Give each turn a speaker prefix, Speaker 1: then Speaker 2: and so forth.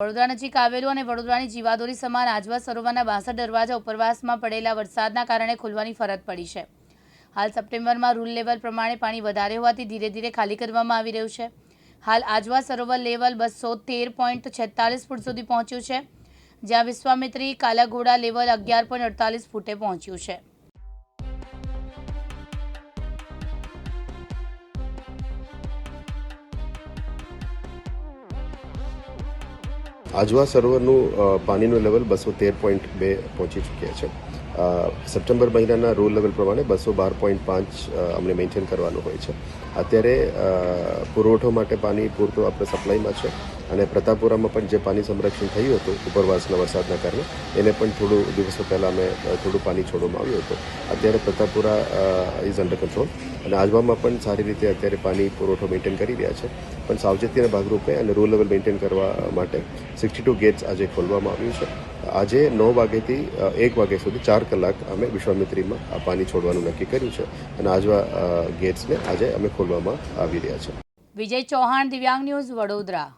Speaker 1: વડોદરા નજીક આવેલું અને વડોદરાની જીવાદોરી સમાન આજવા સરોવરના બાસઠ દરવાજા ઉપરવાસમાં પડેલા વરસાદના કારણે ખોલવાની ફરજ પડી છે. હાલ સપ્ટેમ્બરમાં રૂલ લેવલ પ્રમાણે પાણી વધારે હોવાથી ધીરે ધીરે ખાલી કરવામાં આવી રહ્યું છે. હાલ આજવા સરોવર લેવલ બસો તેર પોઈન્ટ છેતાલીસ ફૂટ સુધી પહોંચ્યું છે, જ્યાં વિશ્વામિત્રી કાલાઘોડા લેવલ અગિયાર પોઈન્ટ અડતાલીસ ફૂટે પહોંચ્યું છે.
Speaker 2: આજવા સરોવરનું પાણીનું લેવલ બસો તેર પોઈન્ટ બે પહોંચી ચૂક્યા છે. સપ્ટેમ્બર મહિનાના રૂલ લેવલ પ્રમાણે બસો બાર પોઈન્ટ પાંચ અમને મેન્ટેન કરવાનું હોય છે. અત્યારે પુરવઠો માટે પાણી પૂરતું આપણે સપ્લાયમાં છે. અને પ્રતાપપુરામાં પણ જે પાણી સંરક્ષણ થયું હતું, ઉપરવાસના વરસાદના કારણે, એને પણ થોડું દિવસો પહેલાં અમે થોડું પાણી છોડવામાં આવ્યું હતું. અત્યારે પ્રતાપપુરા ઇઝ અંડર કંટ્રોલ અને આજવામાં પણ સારી રીતે અત્યારે પાણી પુરવઠો મેન્ટેન કરી રહ્યા છે. પણ સાવચેતીના ભાગરૂપે અને રૂલ લેવલ મેન્ટેન કરવા માટે સિક્સટી ટુ ગેટ્સ આજે ખોલવામાં આવ્યું છે. આજે નવ વાગ્યાથી એક વાગ્યા સુધી ચાર કલાક અમે વિશ્વામિત્રીમાં આ પાણી છોડવાનું નક્કી કર્યું છે. અને આજવા ગેટ્સને આજે અમે ખોલવામાં આવી રહ્યા છે.
Speaker 1: વિજય ચૌહાણ, દિવ્યાંગ ન્યૂઝ વડોદરા.